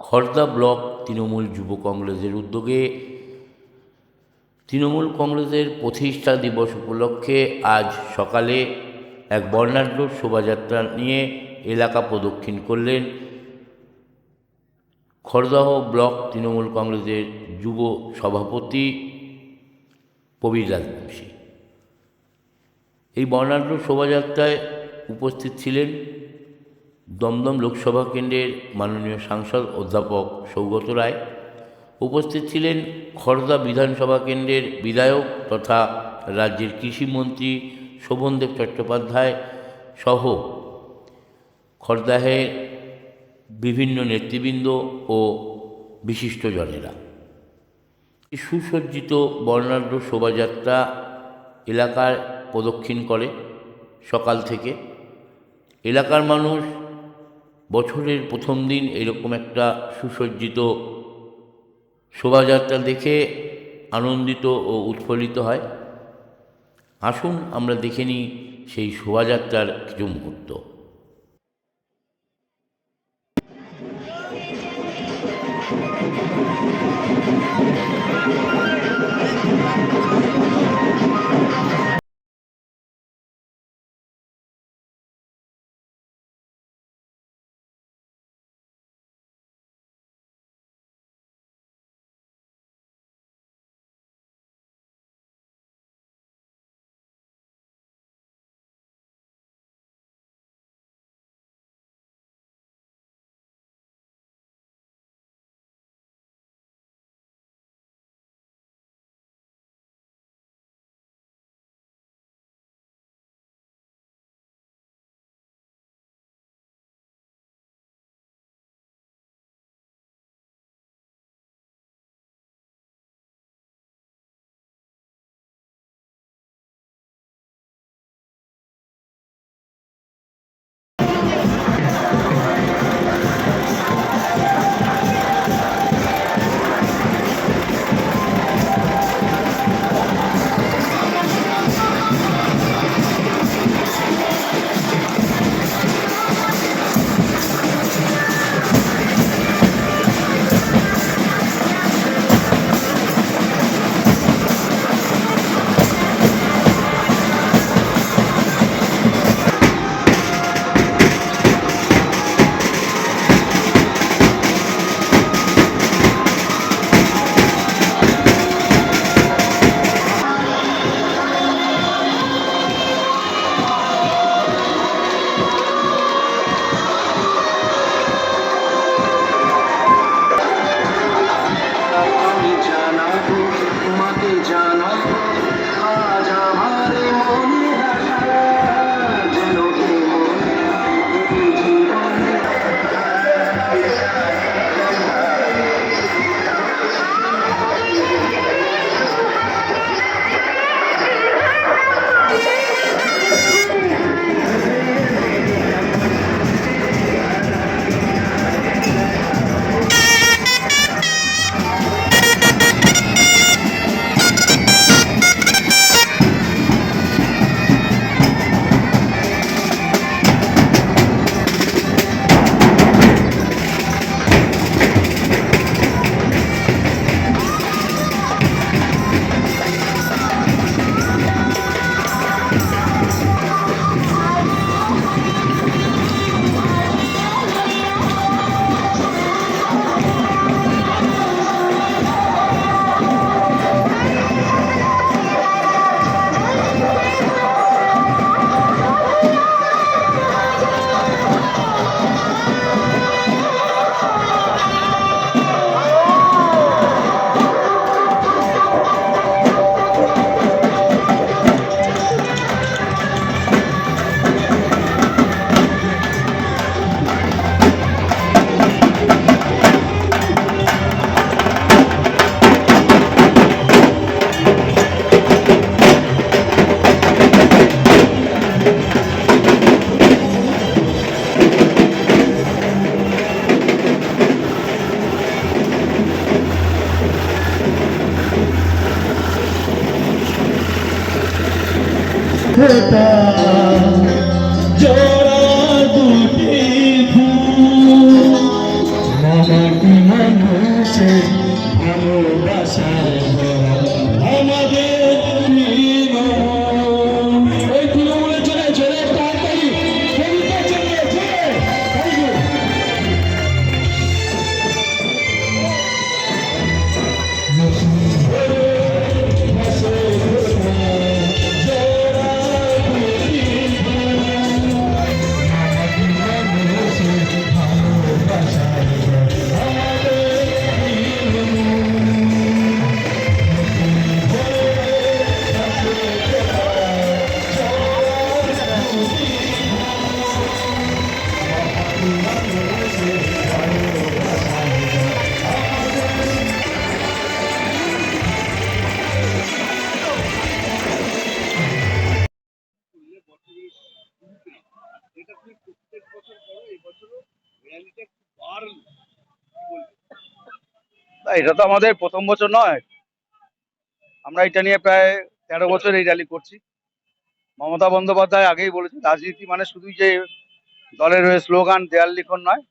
Khardah block Trinamool যুব কংগ্রেসের উদ্যোগে তৃণমূল কংগ্রেসের প্রতিষ্ঠা দিবস উপলক্ষে আজ সকালে এক বর্ণাঢ্য শোভাযাত্রা নিয়ে এলাকা প্রদক্ষিণ করলেন খড়দহ ব্লক তৃণমূল কংগ্রেসের যুব সভাপতি প্রবীর রাজবংশী এই বর্ণাঢ্য শোভাযাত্রায় উপস্থিত ছিলেন দমদম লোকসভা কেন্দ্রের মাননীয় সাংসদ অধ্যাপক সৌগত রায়, উপস্থিত ছিলেন খড়দা বিধানসভা কেন্দ্রের বিধায়ক তথা রাজ্যের কৃষিমন্ত্রী শোভনদেব চট্টোপাধ্যায় সহ খড়দাহের বিভিন্ন নেতৃবৃন্দ ও বিশিষ্টজনেরা। সুসজ্জিত বর্ণাঢ্য শোভাযাত্রা এলাকার প্রদক্ষিণ করে সকাল থেকে। এলাকার মানুষ বছরের প্রথম দিন এরকম একটা সুসজ্জিত শোভাযাত্রা দেখে আনন্দিত ও উৎফুল্লিত হয়। আসুন আমরা দেখে নিই সেই শোভাযাত্রার কিছু মুহূর্ত। এটা তো আমাদের প্রথম বছর নয়। আমরা এটা নিয়ে প্রায় তেরো বছর এই র্যালি করছি। মমতা বন্দ্যোপাধ্যায় আগেই বলেছে রাজনীতি মানে শুধুই যে দলের হয়ে স্লোগান, দেয়াল লিখন নয়।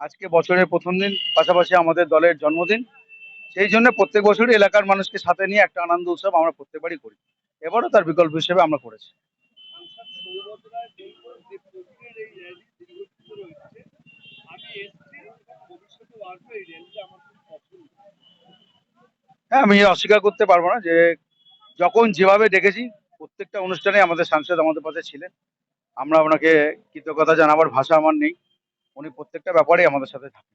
আজকে বছরের প্রথম দিন, পাশাপাশি আমাদের দলের জন্মদিন। সেই জন্য প্রত্যেক বছরই এলাকার মানুষকে সাথে নিয়ে একটা আনন্দ উৎসব আমরা প্রত্যেকবারই করি। এবারও তার বিকল্প হিসেবে আমরা করেছি। হ্যাঁ আমি অস্বীকার করতে পারব না যে যখন যেভাবে ডেকেছি, প্রত্যেকটা অনুষ্ঠানে আমাদের সাংসদ আমাদের পাশে ছিলেন। আমরা ওনাকে কৃতজ্ঞতা জানাবার ভাষা আমার নেই। উনি প্রত্যেকটা ব্যাপারেই আমাদের সাথে থাকেন।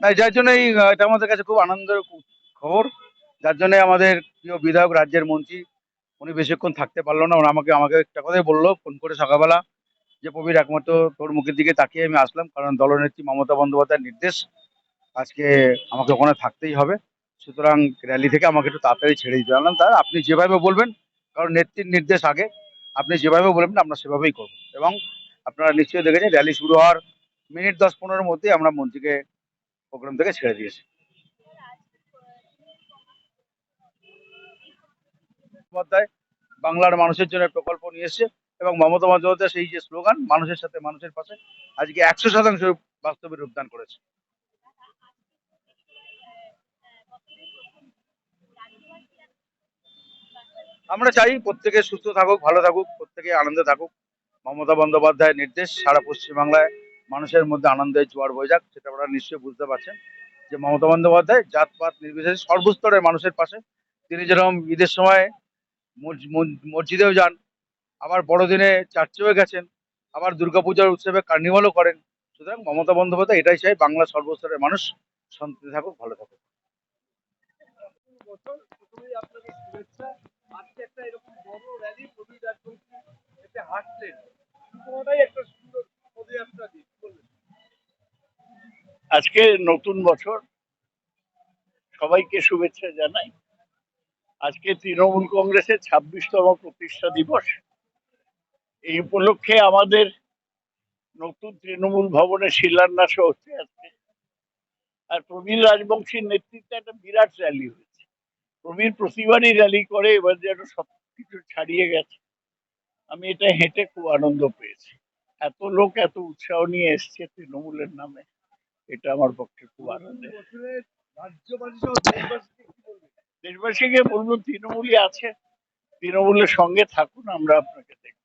না, যার জন্য এটা আমাদের কাছে খুব আনন্দের খবর। যার জন্য আমাদের প্রিয় বিধায়ক রাজ্যের মন্ত্রী উনি বেশিক্ষণ থাকতে পারল না, উনি আমাকে আমাকে একটা কথাই বলল, ফোন করে সকালবেলা যে, প্রবীর, একমাত্র তোর মুখের দিকে তাকিয়ে আমি আসলাম, কারণ দলনেত্রী মমতা বন্দ্যোপাধ্যায়ের নির্দেশ আজকে আমাকে ওখানে থাকতেই হবে। সুতরাং র্যালি থেকে আমাকে একটু তাড়াতাড়ি ছেড়ে দিতে জানলাম তার আপনি যেভাবে বলবেন, কারণ নেত্রীর নির্দেশ আগে, আপনি যেভাবে বলবেন, আমরা সেভাবেই করব। এবং আপনারা নিশ্চয়ই দেখেছেন র্যালি শুরু হওয়ার মিনিট দশ পনেরোর মধ্যেই আমরা মন্ত্রীকে প্রোগ্রাম থেকে ছেড়ে দিয়েছি। বন্দ্যোপাধ্যায় বাংলার মানুষের জন্য প্রকল্প নিয়ে এসেছে এবং মমতা বন্দ্যোপাধ্যায় সেই যে স্লোগান, মানুষের সাথে মানুষের পাশে, আজকে একশো শতাংশ বাস্তবে রূপদান করেছে। আমরা চাই প্রত্যেকে সুস্থ থাকুক, ভালো থাকুক, প্রত্যেকে আনন্দে থাকুক। মমতা বন্দ্যোপাধ্যায়ের নির্দেশ, সারা পশ্চিমবাংলায় মানুষের মধ্যে আনন্দের জোয়ার বয়ে যাক, সেটা আপনারা নিশ্চয়ই বুঝতে পারছেন। যে মমতা বন্দ্যোপাধ্যায় জাতপাত নির্বিশেষে সর্বস্তরের মানুষের পাশে। তিনি যেরকম ঈদের সময় মসজিদেও যান। আবার বড়দিনে চার্চেও গেছেন। আবার দুর্গাপূজার উৎসবে কার্নিভালও করেন। সুতরাং মমতা বন্দ্যোপাধ্যায় এটাই চাই, বাংলা সর্বস্তরের মানুষ শান্তিতে থাকুক, ভালো থাকুক। আজকে নতুন বছর। সবাইকে শুভেচ্ছা জানাই। আজকে তৃণমূল কংগ্রেসের ছাব্বিশতম প্রতিষ্ঠা দিবস। এই উপলক্ষে আমাদের নতুন তৃণমূল ভবনে শিলান্যাস হচ্ছে আজকে। আর প্রবীর রাজবংশীর নেতৃত্বে একটা বিরাট র্যালি হয়েছে। প্রবীর প্রতিবারই র্যালি করে, এবার যেন সব কিছু ছাড়িয়ে গেছে। আমি এটা হেঁটে খুব আনন্দ পেয়েছি। এত লোক এত উৎসাহ নিয়ে এসছে তৃণমূলের নামে, এটা আমার পক্ষে খুব বছরের রাজ্যবাসী দেশবাসীকে বলব তৃণমূলই আছে। তৃণমূলের সঙ্গে থাকুন আমরা আপনাকে দেখব।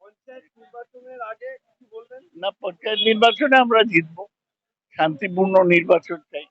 পঞ্চায়েত নির্বাচনের আগে কি বলবেন? না পঞ্চায়েত নির্বাচনে আমরা জিতবো। শান্তিপূর্ণ নির্বাচন চাই